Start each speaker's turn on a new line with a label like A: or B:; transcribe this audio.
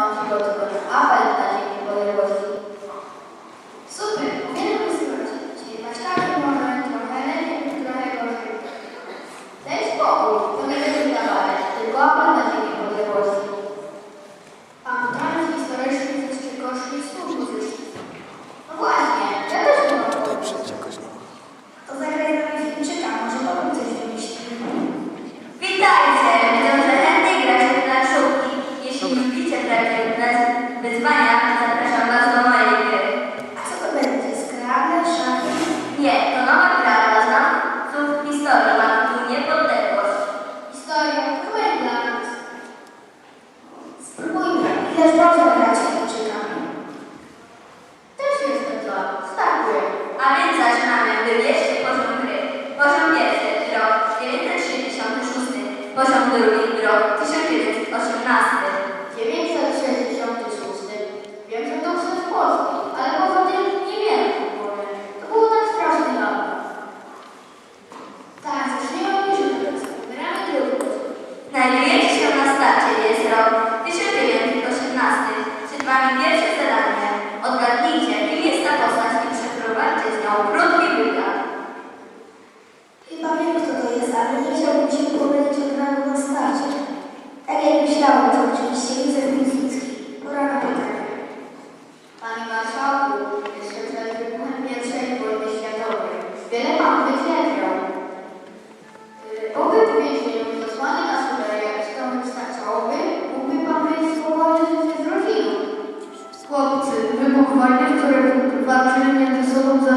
A: Mount Golgotha. Poziom drugi, rok 1918.
B: 966. Wiem, że to przez Polski, ale poza tym nie wiem, co powiem. To było tak strasznie dawno. Tak, zaczniemy od. Wybieramy drugi.
A: Znajdujecie się na starcie, jest rok 1918. Przed Wami pierwsze zadanie. Odgadnijcie, kim jest ta postać i przeprowadźcie z nią krótki wywiad.
B: Chyba wiem, kto to jest, ale nie chciałbym się na starcie. Tak jak myślałem, to oczywiście Józef Piłsudski. Pora na pytanie. Panie Marszałku, jeszcze przed wybuchem I wojny światowej wiele Pan wycierpiał. Yy, Pobyt w więzieniu zesłany na Syberię, to wystarczałoby? Mógłby Pan być swobodny życie z rodziną?
C: Chłopcy, wybuch wojny, w której walczyli między sobą za